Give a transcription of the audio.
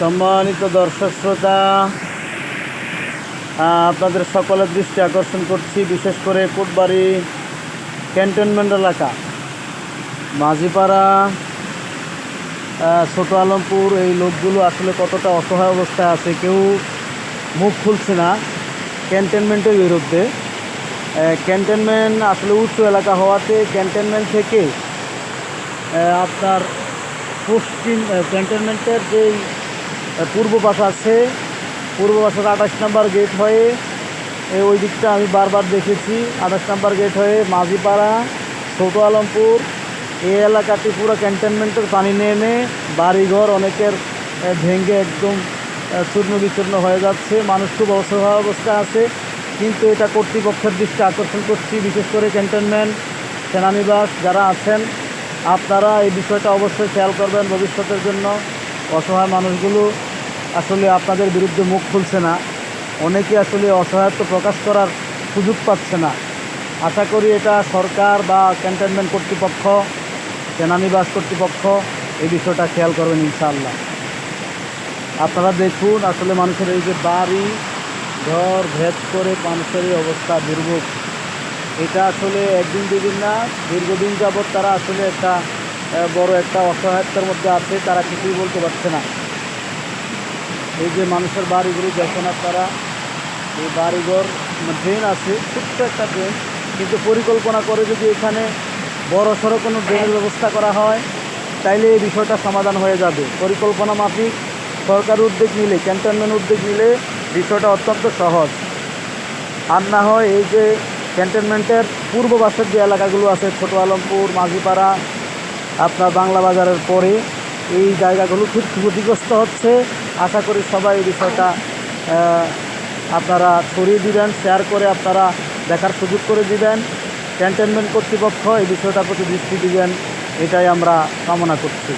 সম্মানিত দর্শক শ্রোতা আপনাদের সকলের দৃষ্টি আকর্ষণ করছি বিশেষ করে কোটবাড়ি ক্যান্টনমেন্ট এলাকা মাঝিপাড়া ছোট আলমপুর এই লোকগুলো আসলে কতটা অসহায় অবস্থায় আছে কেউ মুখ খুলছে না ক্যান্টনমেন্টের বিরুদ্ধে। ক্যান্টনমেন্ট আসলে উঁচু এলাকা হওয়াতে ক্যান্টনমেন্ট থেকে আপনার পশ্চিম ক্যান্টনমেন্টের আহ, পূর্ব পাশ আছে, পূর্ব পাশের আঠাশ নাম্বার গেট হয়ে ওই দিকটা আমি বারবার দেখেছি, আঠাশ নাম্বার গেট হয়ে মাঝিপাড়া, ছোট আলমপুর, এই এলাকাটি পুরো ক্যান্টনমেন্টের পানি নেমে বাড়িঘর অনেকের ভেঙে একদম চূর্ণ বিচূর্ণ হয়ে যাচ্ছে। মানুষ খুব অসহায় অবস্থা আছে, কিন্তু এটা কর্তৃপক্ষের দৃষ্টি আকর্ষণ করছি, বিশেষ করে ক্যান্টনমেন্ট সেনানিবাস যারা আছেন, আপনারা এই বিষয়টা অবশ্যই খেয়াল করবেন ভবিষ্যতের জন্য। অসহায় মানুষগুলো আসলে আপনাদের বিরুদ্ধে মুখ খুলছে না। অনেকে আসলে অসহায়ত্ব প্রকাশ করার সুযোগ পাচ্ছে না। আশা করি এটা সরকার বা ক্যান্টনমেন্ট কর্তৃপক্ষ, সেনানিবাস কর্তৃপক্ষ এই বিষয়টা খেয়াল করবেন ইনশাআল্লাহ। আপনারা দেখুন, আসলে মানুষের এই যে বাড়ি, ঘর ভেদ করে মানুষের এই অবস্থা দুর্ভোগ। এটা আসলে একদিন দুদিন না, দীর্ঘদিন যাবৎ তারা আসলে একটা বড় একটা অসহায়তার মধ্যে আছে, তারা কিছুই বলতে পারছে না। এই যে মানুষের বাড়িগুলো দেখেন আপনারা, এই বাড়িঘর ড্রেন আছে, ছোট্ট একটা ড্রেন কিন্তু পরিকল্পনা করে যদি এখানে বড় সড়ো কোনো ড্রেনের ব্যবস্থা করা হয়, তাইলে এই বিষয়টা সমাধান হয়ে যাবে। পরিকল্পনা মাফিক, সরকার উদ্যোগ নিলে ক্যান্টনমেন্ট উদ্যোগ নিলে বিষয়টা অত্যন্ত সহজ। আর না হয় এই যে ক্যান্টনমেন্টের পূর্ব পাশের যে এলাকাগুলো আছে, ছোট আলমপুর, মাঝিপাড়া, আপনার বাংলা বাজারের পরে, এই জায়গাগুলো খুব ক্ষতিগ্রস্ত হচ্ছে। আশা করি সবাই এই বিষয়টা আপনারা ছড়িয়ে দিবেন শেয়ার করে আপনারা দেখার সুযোগ করে দিবেন। ক্যান্টনমেন্ট কর্তৃপক্ষ এই বিষয়টার প্রতি দৃষ্টি দিবেন, এটাই আমরা কামনা করছি।